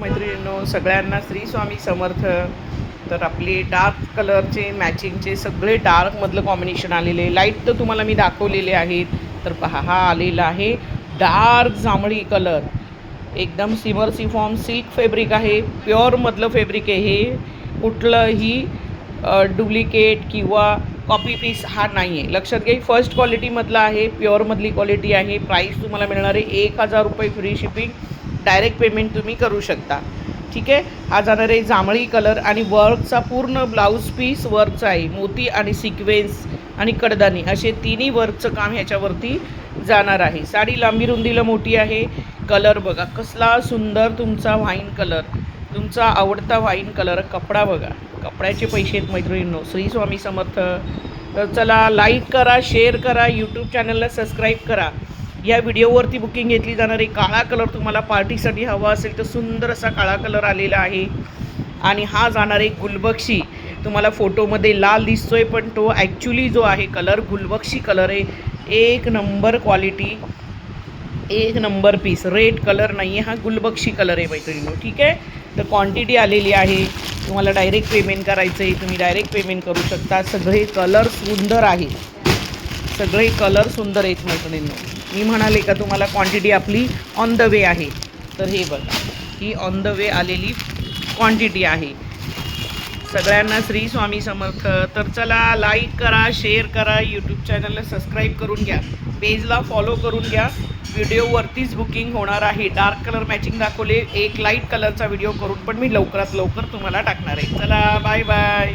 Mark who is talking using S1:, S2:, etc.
S1: मैत्रिणींनो सगळ्यांना श्री स्वामी समर्थ. तर आपले डार्क कलरचे मॅचिंगचे सगळे डार्कमधलं कॉम्बिनेशन आलेले. लाइट तर तुम्हाला मी दाखवलेले आहेत. तर पहा हा आलेला आहे डार्क जांभळी कलर एकदम सिमर सिफॉर्म सिल्क फॅब्रिक आहे. प्युअरमधलं फॅब्रिक आहे हे. कुठलंही डुप्लिकेट किंवा कॉपी पीस हा नाही आहे लक्षात घ्या फर्स्ट क्वालिटीमधला आहे. प्युअरमधली क्वालिटी आहे. प्राईस तुम्हाला मिळणार आहे एक हजार रुपये फ्री शिपिंग डायरेक्ट पेमेंट तुम्ही करू शकता. ठीक आहे? हा जाणार आहे जांभळी कलर आणि वर्कचा पूर्ण ब्लाऊज पीस वर्कचा आहे. मोती आणि सिक्वेन्स आणि कडदानी असे तिन्ही वर्कचं काम ह्याच्यावरती जाणार आहे. साडी लांबी रुंदीला मोठी आहे. कलर बघा कसला सुंदर तुमचा व्हाईन कलर. तुमचा आवडता व्हाईन कलर कपडा बघा. कपड्याचे पैसे आहेत मैत्रिणींनो. श्री स्वामी समर्थ. तर चला लाईक करा शेअर करा यूट्यूब चॅनलला सबस्क्राईब करा. या व्हिडिओवरती बुकिंग घेतली जाणारी काळा कलर तुम्हाला पार्टीसाठी हवा असेल तर सुंदर असा काळा कलर आलेला आहे. आणि हा जाणार आहे गुलबक्षी. तुम्हाला फोटोमध्ये लाल दिसतोय पण तो ॲक्च्युली जो आहे कलर गुलबक्षी कलर आहे. एक नंबर क्वालिटी एक नंबर पीस रेड कलर नाही आहे हा गुलबक्षी कलर आहे मैत्रिणींनो ठीक आहे? तर क्वांटिटी आलेली आहे. तुम्हाला डायरेक्ट पेमेंट करायचं आहे तुम्ही डायरेक्ट पेमेंट करू शकता. सगळे कलर सुंदर आहेत. सगळे कलर सुंदर आहेत मैत्रिणींनो. मी म्हणाले का तुम्हाला क्वांटिटी आपली ऑन द वे आहे. तर हे बघा ही ऑन द वे आलेली क्वांटिटी आहे. सगळ्यांना श्री स्वामी समर्थ. तर चला लाईक करा शेअर करा यूट्यूब चॅनलला सबस्क्राईब करून घ्या. पेजला फॉलो करून घ्या. व्हिडिओवरतीच बुकिंग होणार आहे. डार्क कलर मॅचिंग दाखवले. एक लाइट कलरचा व्हिडिओ करून पण मी लवकरात लवकर तुम्हाला टाकणार आहे. चला बाय बाय